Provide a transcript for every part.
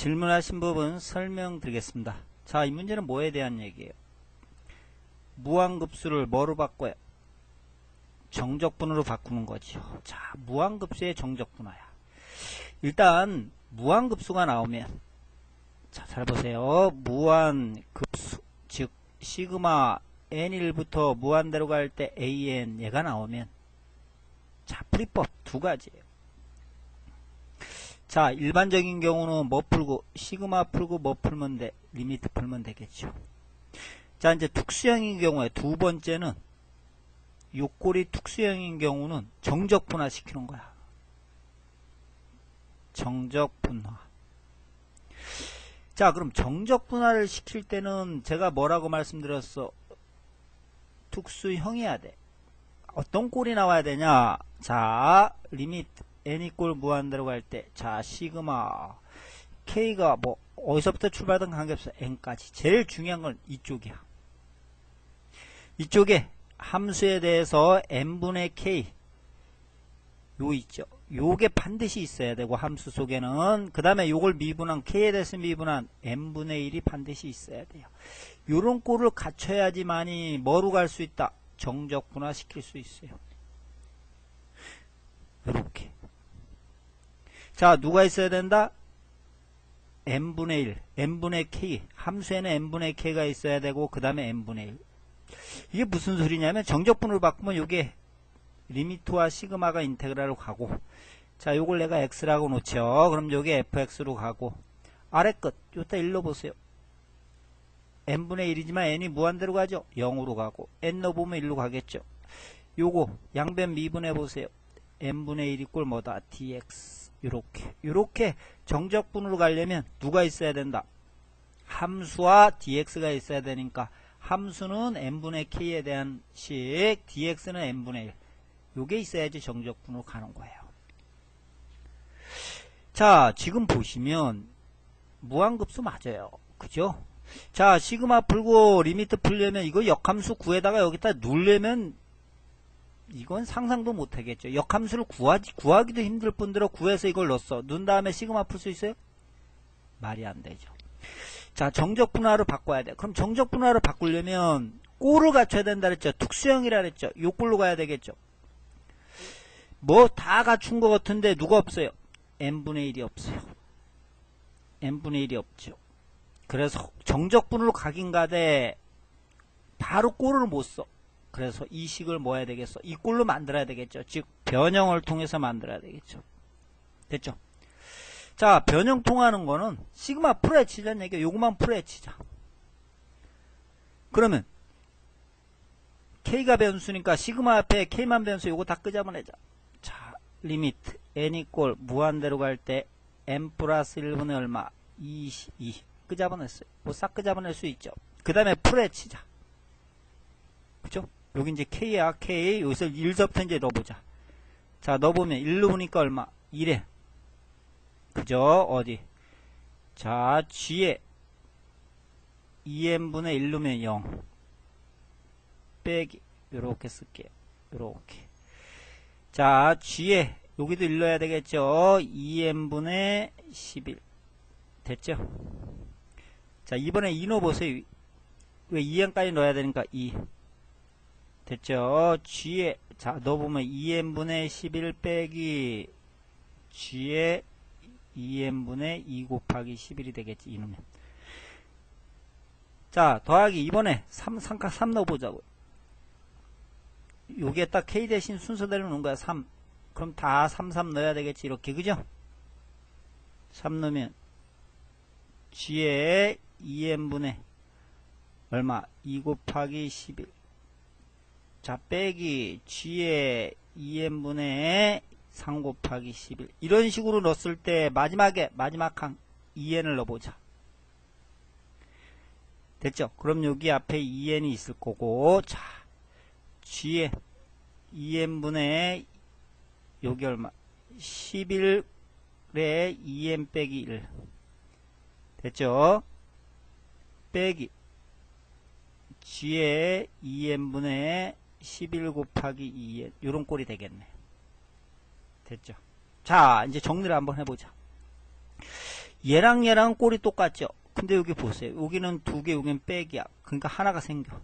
질문하신 부분 설명드리겠습니다. 자, 이 문제는 뭐에 대한 얘기예요? 무한급수를 뭐로 바꿔요? 정적분으로 바꾸는 거죠. 자, 무한급수의 정적분화야. 일단 무한급수가 나오면 자, 잘 보세요. 무한급수 즉 시그마 n1부터 무한대로 갈 때 an 얘가 나오면 자, 풀이법 두 가지예요. 자, 일반적인 경우는 뭐 풀고 시그마 풀고 뭐 풀면 돼? 리미트 풀면 되겠죠. 자, 이제 특수형인 경우에 두 번째는 요꼴이 특수형인 경우는 정적 분화시키는 거야. 정적 분화. 자, 그럼 정적 분화를 시킬 때는 제가 뭐라고 말씀드렸어? 특수형이어야 돼. 어떤 꼴이 나와야 되냐? 자, 리미트 n이 꼴 무한대로 갈 때, 자, 시그마 k가 뭐 어디서부터 출발하든 관계없어 n까지. 제일 중요한 건 이쪽이야. 이쪽에 함수에 대해서 n분의 k 요 있죠. 요게 반드시 있어야 되고 함수 속에는 그 다음에 요걸 미분한 k에 대해서 미분한 n분의 1이 반드시 있어야 돼요. 요런 꼴을 갖춰야지만이 뭐로 갈 수 있다. 정적분화 시킬 수 있어요. 이렇게. 자, 누가 있어야 된다? n분의 1, n분의 k. 함수에는 n분의 k가 있어야 되고 그 다음에 n분의 1. 이게 무슨 소리냐면 정적분을 바꾸면 요게 리미트와 시그마가 인테그랄로 가고 자 요걸 내가 x라고 놓죠. 그럼 요게 fx로 가고 아래 끝 요따 1로 보세요. N분의 1이지만 n이 무한대로 가죠? 0으로 가고 n 넣어보면 1로 가겠죠? 요거 양변 미분해 보세요. N분의 1 이 꼴 뭐다? Dx 요렇게 요렇게 정적분으로 가려면 누가 있어야 된다 함수와 dx가 있어야 되니까 함수는 n분의 k에 대한 식, dx는 n분의 1. 요게 있어야지 정적분으로 가는 거예요. 자, 지금 보시면 무한급수 맞아요. 그죠? 자, 시그마 풀고 리미트 풀려면 이거 역함수 구에다가 여기다 누르면 이건 상상도 못하겠죠. 역함수를 구하지, 구하기도 힘들 뿐더러 구해서 이걸 넣었어. 넣은 다음에 시그마 풀 수 있어요? 말이 안 되죠. 자, 정적 분화로 바꿔야 돼. 그럼 정적 분화로 바꾸려면 꼴을 갖춰야 된다 그랬죠. 특수형이라 그랬죠. 요 꼴로 가야 되겠죠. 뭐 다 갖춘 것 같은데 누가 없어요? n분의 1이 없어요. n분의 1이 없죠. 그래서 정적분으로 가긴 가되 바로 꼴을 못 써. 그래서 이 식을 뭐 해야 되겠어? 이 꼴로 만들어야 되겠죠. 즉 변형을 통해서 만들어야 되겠죠. 됐죠? 자, 변형 통하는 거는 시그마 풀에 치자는 얘기야. 요것만 풀에 치자. 그러면 K가 변수니까 시그마 앞에 K만 변수 요거 다 끄잡아내자. 자, 리미트 n이 꼴 무한대로 갈 때 n 플러스 1분의 얼마? 22. 끄잡아냈어요. 뭐 싹 끄잡아낼 수 있죠. 그 다음에 풀에 치자. 여기 이제 K야, K. 여기서 1접부터 이제 넣어보자. 자, 넣어보면 1 넣으니까 얼마? 1에. 그죠? 어디? 자, G에 2n분의 1 넣으면 0. 빼기. 요렇게 쓸게요. 요렇게. 자, G에 여기도 1 넣어야 되겠죠? 2n분의 11. 됐죠? 자, 이번에 2 넣어보세요. 왜 2n까지 넣어야 되니까 2. 됐죠? G에, 자, 넣어보면 2n분의 11 빼기 G에 2n분의 2 곱하기 11이 되겠지, 이놈면. 자, 더하기 이번에 3, 3, 3 넣어보자고요. 요게 딱 K 대신 순서대로 넣은 거야, 3. 그럼 다 3, 3 넣어야 되겠지, 이렇게, 그죠? 3 넣으면, G에 2n분의 얼마? 2 곱하기 11. 자, 빼기 G에 2n분의 3 곱하기 11 이런 식으로 넣었을 때 마지막에 마지막 항 2n을 넣어보자 됐죠? 그럼 여기 앞에 2n이 있을 거고 자 G에 2n분의 여기 얼마 11에 2n 빼기 1 됐죠? 빼기 G에 2n분의 11 곱하기 2n 요런 꼴이 되겠네 됐죠. 자, 이제 정리를 한번 해보자. 얘랑 얘랑 꼴이 똑같죠. 근데 여기 보세요. 여기는 두 개, 여기는 빼기야. 그러니까 하나가 생겨.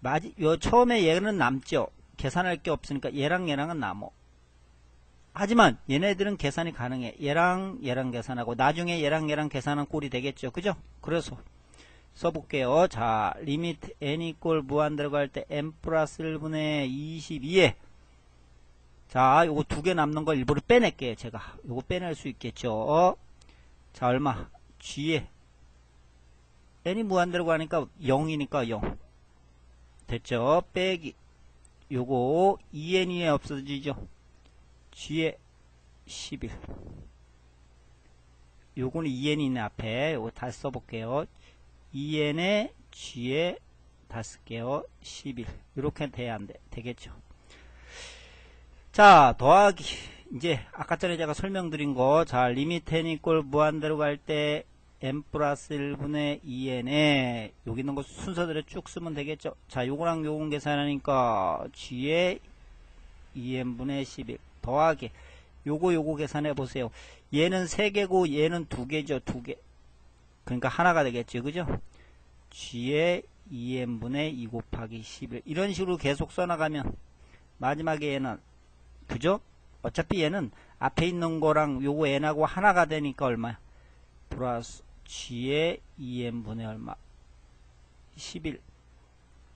마지, 요 처음에 얘는 남죠. 계산할 게 없으니까 얘랑 얘랑은 남어. 하지만 얘네들은 계산이 가능해. 얘랑 얘랑 계산하고 나중에 얘랑 얘랑 계산한 꼴이 되겠죠. 그죠? 그래서 써볼게요. 자, 리미트 n 이꼴 무한 들어갈 때 n 플러스 1분의 22에 자, 요거 두 개 남는 거 일부러 빼낼게요. 제가. 요거 빼낼 수 있겠죠. 자, 얼마? g에 n이 무한 들어가니까 0이니까 0. 됐죠? 빼기. 요거 2n이 없어지죠. g에 11. 요거는 2n이 있네 앞에. 요거 다시 써볼게요. 2n에 g에 다 쓸게요. 11. 이렇게 돼야 안 돼. 되겠죠. 자, 더하기. 이제 아까 전에 제가 설명드린 거. 자, 리미트 n 이꼴 무한대로 갈 때 n 플러스 1분의 2n에 여기 있는 거 순서대로 쭉 쓰면 되겠죠. 자, 요거랑 요건 계산하니까 g에 2n분의 11 더하기 요거 요거 계산해 보세요. 얘는 3개고 얘는 2개죠. 2개. 그러니까 하나가 되겠죠. 그죠? g에 2n분의 2 곱하기 11 이런 식으로 계속 써나가면 마지막에 얘는 그죠? 어차피 얘는 앞에 있는 거랑 요거 n하고 하나가 되니까 얼마야? 플러스 g의 2n분의 얼마? 11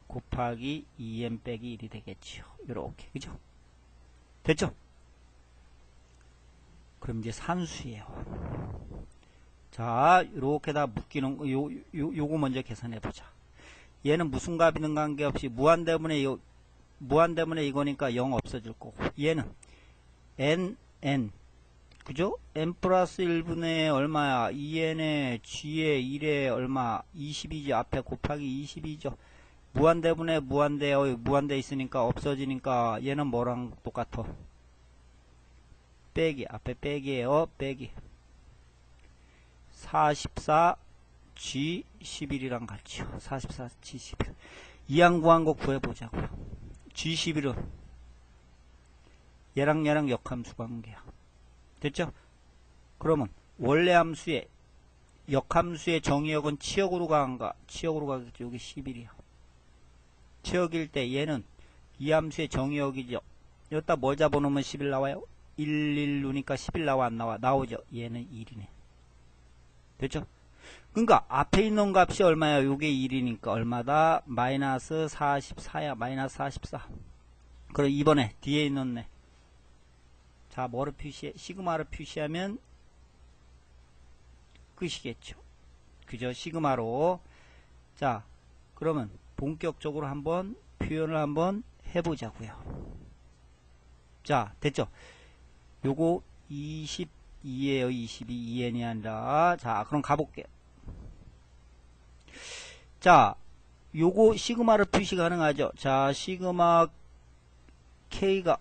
곱하기 2n 빼기 1이 되겠지요. 요렇게 그죠? 됐죠? 그럼 이제 산수예요. 자, 이렇게 다 묶이는 거, 요, 요, 요거 먼저 계산해 보자. 얘는 무슨 값이든 관계없이 무한대문에 요, 무한대문에 이거니까 0 없어질 거고. 얘는 n, n. 그죠? n 플러스 1분의 얼마야? 2n에 g에 1에 얼마? 22죠. 앞에 곱하기 22죠. 무한대분에 무한대, 어, 무한대 있으니까 없어지니까 얘는 뭐랑 똑같아? 빼기. 앞에 빼기에요. 빼기. 44 G 11이랑 같이요. 44 G 11. 이항 구한 거 구해보자고요. G 11은 얘랑 얘랑 역함수 관계야. 됐죠? 그러면 원래 함수의 역함수의 정의역은 치역으로 가는가? 치역으로 가겠죠. 여기 11이야. 치역일 때 얘는 이 함수의 정의역이죠. 여기다 뭘 잡아놓으면 11 나와요? 1, 1루니까 11 나와 안 나와? 나오죠. 얘는 1이네. 됐죠? 그러니까 앞에 있는 값이 얼마야? 요게 1이니까 얼마다? 마이너스 44야. 마이너스 44. 그럼 이번에 뒤에 있는 애. 자, 뭐를 표시해? 시그마를 표시하면 끝이겠죠. 그죠? 시그마로. 자, 그러면 본격적으로 한번 표현을 한번 해보자고요. 자, 됐죠? 요거 22에요. 22. 2n이 아니라. 자, 그럼 가볼게요. 자, 요거 시그마를 표시 가능하죠. 자, 시그마 K가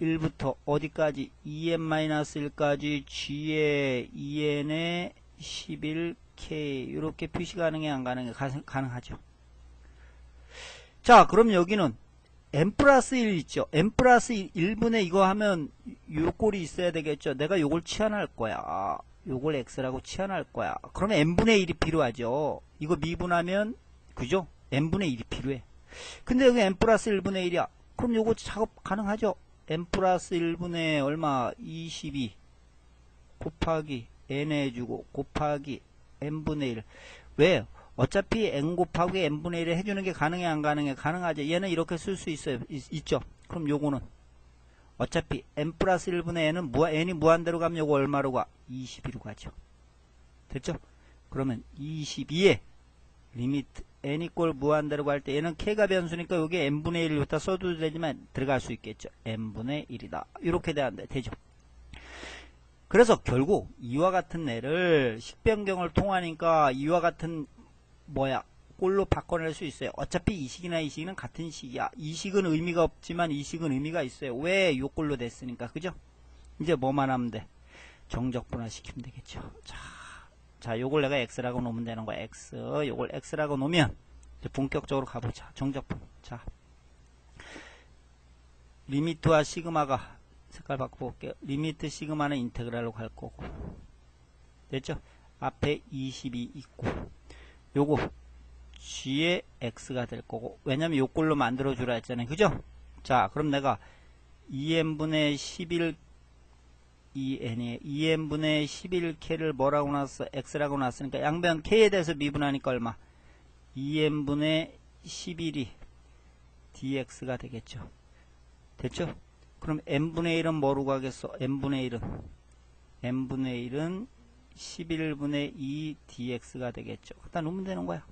1부터 어디까지 2n-1까지 g의 2n에 11k 이렇게 표시 가능해 안 가능해 가능하죠 자 그럼 여기는 n 플러스 1 있죠. N 플러스 1, 분의 이거 하면 요 꼴이 있어야 되겠죠. 내가 요걸 치환할 거야. 요걸 x라고 치환할 거야. 그러면 n분의 1이 필요하죠. 이거 미분하면 그죠? N분의 1이 필요해. 근데 여기 n 플러스 1분의 1이야. 그럼 요거 작업 가능하죠? N 플러스 1분의 얼마? 22 곱하기 n 해주고 곱하기 n분의 1 왜? 어차피 n 곱하기 n분의 1을 해주는 게 가능해 안 가능해? 가능하죠. 얘는 이렇게 쓸 수 있어요. 있, 죠 그럼 요거는 어차피 n 플러스 1분의 n은 무한, n이 무한대로 가면 요거 얼마로 가? 22로 가죠. 됐죠? 그러면 22에 리미트 n 이꼴 무한대로 갈 때 얘는 k가 변수니까 여기 n분의 1을 갖다 써도 되지만 들어갈 수 있겠죠. n분의 1이다. 이렇게 돼야돼 되죠. 그래서 결국 이와 같은 애를 식변경을 통하니까 이와 같은 뭐야 꼴로 바꿔낼 수 있어요. 어차피 이 식이나 이 식은 같은 식이야. 이 식은 의미가 없지만 이 식은 의미가 있어요. 왜 요 꼴로 됐으니까 그죠? 이제 뭐만 하면 돼? 정적분화 시키면 되겠죠. 자. 자, 요걸 내가 x라고 놓으면 되는 거야. x. 요걸 x라고 놓으면 이제 본격적으로 가보자. 정적분. 자. 리미트와 시그마가 색깔 바꿔볼게요. 리미트 시그마는 인테그랄로 갈 거고 됐죠? 앞에 22 있고 요거 g의 x가 될 거고 왜냐면 요 꼴로 만들어 주라 했잖아요 그죠? 자 그럼 내가 2n분의 11 2n이 2n분의 11k를 뭐라고 놨어? x라고 놨으니까 양변 k에 대해서 미분하니까 얼마? 2n분의 11이 dx가 되겠죠. 됐죠? 그럼 n분의 1은 뭐로 가겠어? n분의 1은 n분의 1은 11분의 2 dx가 되겠죠. 갖다 놓으면 되는 거야.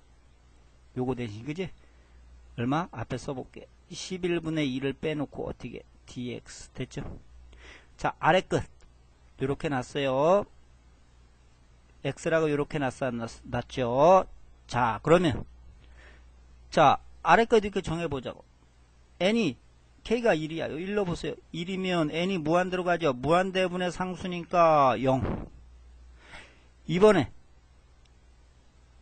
요거 대신 그지? 얼마? 앞에 써볼게. 11분의 2를 빼놓고 어떻게 dx 됐죠? 자 아래 끝 이렇게 놨어요. x라고 이렇게 놨어 놨죠? 자 그러면 자 아래 끝 이렇게 정해보자고. n이 k가 1이야. 1로 보세요. 1이면 n이 무한 들어가죠. 무한대분의 상수니까 0. 이번에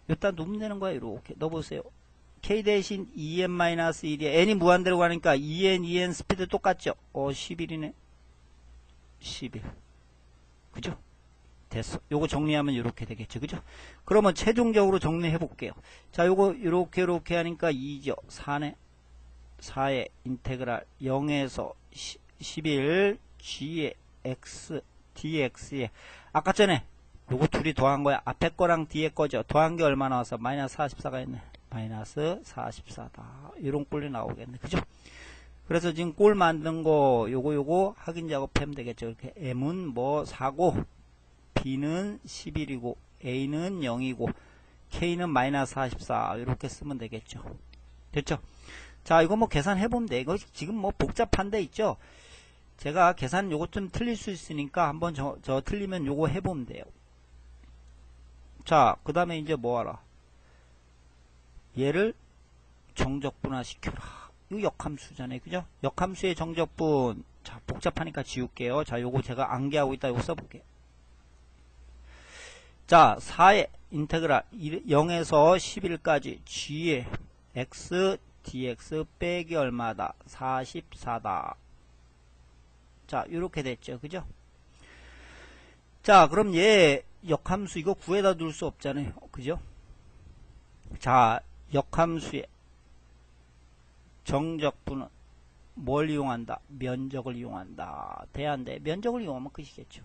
여기다 놓으면 되는 거야. 이렇게 넣어보세요. k 대신 2n-1이야. n이 무한대로 가니까 2n, 2n 스피드 똑같죠? 어, 11이네. 11. 그죠? 됐어. 요거 정리하면 이렇게 되겠죠. 그죠? 그러면 최종적으로 정리해 볼게요. 자, 요거 이렇게 이렇게 하니까 2죠. 4네. 4의 인테그랄 0에서 11 g의 x dx에 아까 전에 요거 둘이 더한 거야. 앞에 거랑 뒤에 거죠. 더한 게 얼마 나와서 마이너스 44가 있네. 마이너스 44다. 이런 꼴이 나오겠네. 그죠? 그래서 지금 꼴 만든 거 요거 요거 확인 작업하면 되겠죠. 이렇게 M은 뭐 4고 B는 11이고 A는 0이고 K는 마이너스 44 이렇게 쓰면 되겠죠. 됐죠? 자 이거 뭐 계산해 보면 돼. 이거 지금 뭐 복잡한 데 있죠? 제가 계산 요거 좀 틀릴 수 있으니까 한번 저, 저 틀리면 요거 해보면 돼요. 자, 그 다음에 이제 뭐 하라? 얘를 정적분화 시켜라. 이거 역함수잖아요. 그죠? 역함수의 정적분. 자, 복잡하니까 지울게요. 자, 요거 제가 암기하고 있다. 요거 써볼게요. 자, 4의 인테그랄 0에서 11까지 g의 x dx 빼기 얼마다? 44다. 자, 이렇게 됐죠. 그죠? 자, 그럼 얘 역함수 이거 구해다 둘 수 없잖아요. 그죠? 자, 역함수의 정적분은 뭘 이용한다? 면적을 이용한다. 대안돼. 면적을 이용하면 끝이겠죠.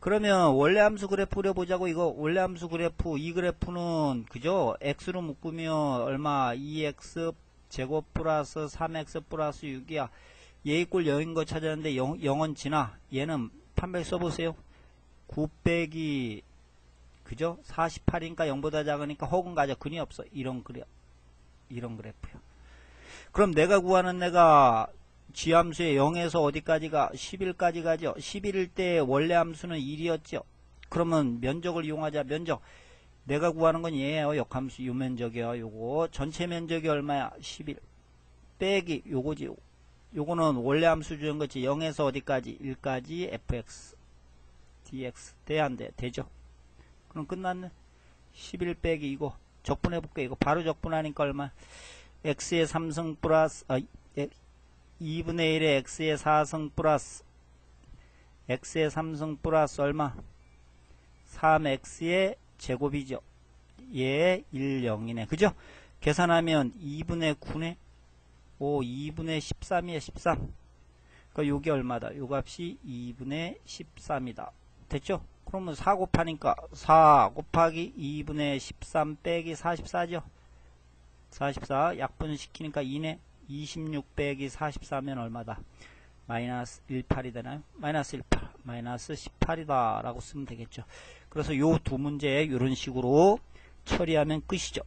그러면 원래 함수 그래프 그려보자고 이거 원래 함수 그래프 이 그래프는 그죠? x로 묶으면 얼마 2x 제곱 플러스 3x 플러스 6이야. 얘 이꼴 0인 거 찾았는데 0, 0은 지나. 얘는 판별 써보세요. 9 빼기 그죠? 48이니까 0보다 작으니까 혹은 가져 근이 없어. 이런 그래. 이런 그래프요. 그럼 내가 구하는 내가 지함수의 0에서 어디까지가 11까지 가죠. 11일 때 원래 함수는 1이었죠. 그러면 면적을 이용하자. 면적. 내가 구하는 건 얘예요. 역함수 요 면적이요. 요거 전체 면적이 얼마야? 11 빼기 요거지. 요거는 원래 함수 주는 거지. 0에서 어디까지? 1까지 fx dx 돼안 돼? 되죠. 그럼 끝났네. 11 빼기 이거 적분해 볼게. 이거 바로 적분하니까 얼마? x의 3승 플러스 아, 2분의 1의 x의 4승 플러스 x의 3승 플러스 얼마? 3x의 제곱이죠. 얘 1, 0이네. 그죠? 계산하면 2분의 9네. 오, 2분의 13이야, 13. 그러니까 요게 얼마다? 요 값이 2분의 13이다. 됐죠? 그러면 4 곱하니까 4 곱하기 2분의 13 빼기 44죠? 44 약분시키니까 2네. 26 빼기 44면 얼마다? 마이너스 18이 되나요? 마이너스 18, 마이너스 18이다 라고 쓰면 되겠죠. 그래서 요 두 문제 이런 식으로 처리하면 끝이죠.